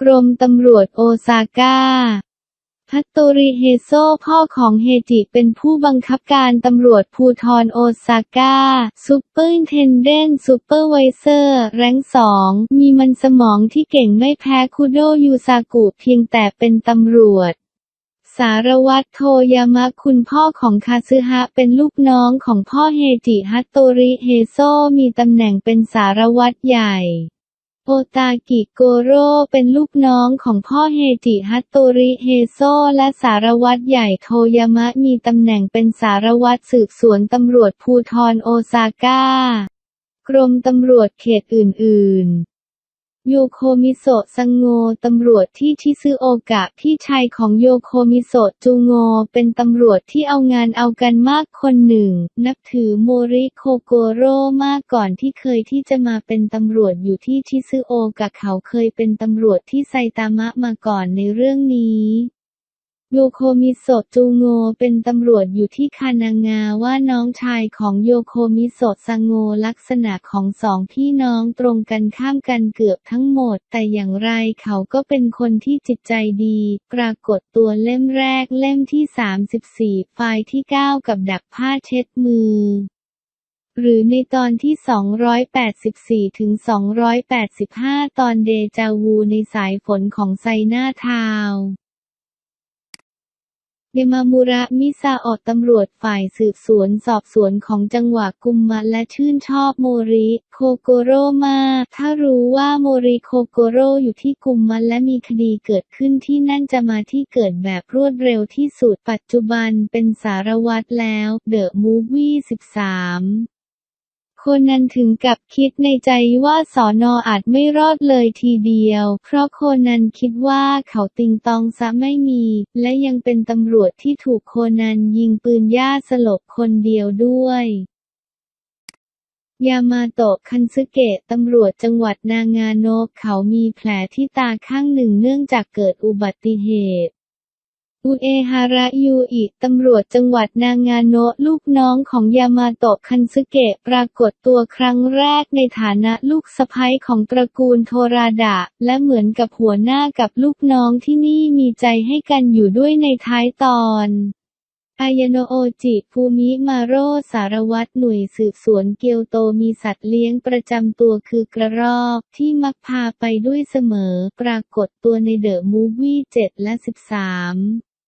กรมตำรวจโอซาก้าพัตโตริเฮโซพ่อของเฮจิเป็นผู้บังคับการตำรวจภูทรโอซาก้าซูเปอร์เทนเดนซูเปอร์ไวเซอร์ แรงสองมีมันสมองที่เก่งไม่แพ้คุโดยูซากุเพียงแต่เป็นตำรวจ สารวัตรโทยามะคุณพ่อของคาซึฮะเป็นลูกน้องของพ่อเฮจิฮัตโตริเฮโซมีตำแหน่งเป็นสารวัตรใหญ่ โอตากิโกโร่เป็นลูกน้องของพ่อเฮจิฮัตโตริเฮโซและสารวัตรใหญ่โทยามะมีตำแหน่งเป็นสารวัตรสืบสวนตำรวจภูทรโอซาก้ากรมตำรวจเขตอื่น ๆ โยโคมิโซะซังโงตำรวจที่ชิซึโอกะพี่ชายของโยโคมิโซะจูโงเป็นตำรวจที่เอางานเอากันมากคนหนึ่ง นับถือโมริโคโกโร่มากก่อนที่เคยที่จะมาเป็นตำรวจอยู่ที่ชิซึโอกะเขาเคยเป็นตำรวจที่ไซตามะมาก่อนในเรื่องนี้ โยโคมิโซะจูโงเป็นตำรวจอยู่ที่คานางาว่าน้องชายของโยโคมิโซะซังโงลักษณะของสองพี่น้องตรงกันข้ามกันเกือบทั้งหมด แต่อย่างไรเขาก็เป็นคนที่จิตใจดี ปรากฏตัวเล่มแรกเล่มที่ 34 ไฟล์ที่ 9 กับดักผ้าเช็ดมือหรือในตอนที่ 284 ถึง 285 ตอนเดจาวูในสายฝนของไซน่าทาวน์ เยมามูระมิซาออดตำรวจฝ่ายสืบสวนสอบสวนของจังหวะกุมมะและชื่นชอบโมริโคโกโร่มาก ถ้ารู้ว่าโมริโคโกโร่อยู่ที่กุมมะและมีคดีเกิดขึ้นที่นั่นจะมาที่เกิดแบบรวดเร็วที่สุดปัจจุบันเป็นสารวัตรแล้ว เดอะมูฟวี่ 13 คนันถึงกับคิดในใจว่าสอนออาจไม่รอดเลยทีเดียว เพราะโคนันคิดว่าเขาติงตองซะไม่มี และยังเป็นตำรวจที่ถูกโคนันยิงปืนย่าสลบคนเดียวด้วยยามาโตะคันซึเกะตำรวจจังหวัดนางาโนะเขามีแผลที่ตาข้างหนึ่งเนื่องจากเกิดอุบัติเหตุ อุเอฮาระยูอิ ตำรวจจังหวัดนางาโนะลูกน้องของยามาโตะคันซึเกะปรากฏตัวครั้งแรกในฐานะลูกสะใภ้ของตระกูลโทราดะ และเหมือนกับหัวหน้ากับลูกน้องที่นี่มีใจให้กันอยู่ด้วยในท้ายตอนอายโนโอจิภูมิมาโรสารวัตรหน่วยสืบสวนเกียวโตมีสัตว์เลี้ยงประจำตัวคือกระรอกที่มักพาไปด้วยเสมอ ปรากฏตัวในเดอะมูวี่7และ 13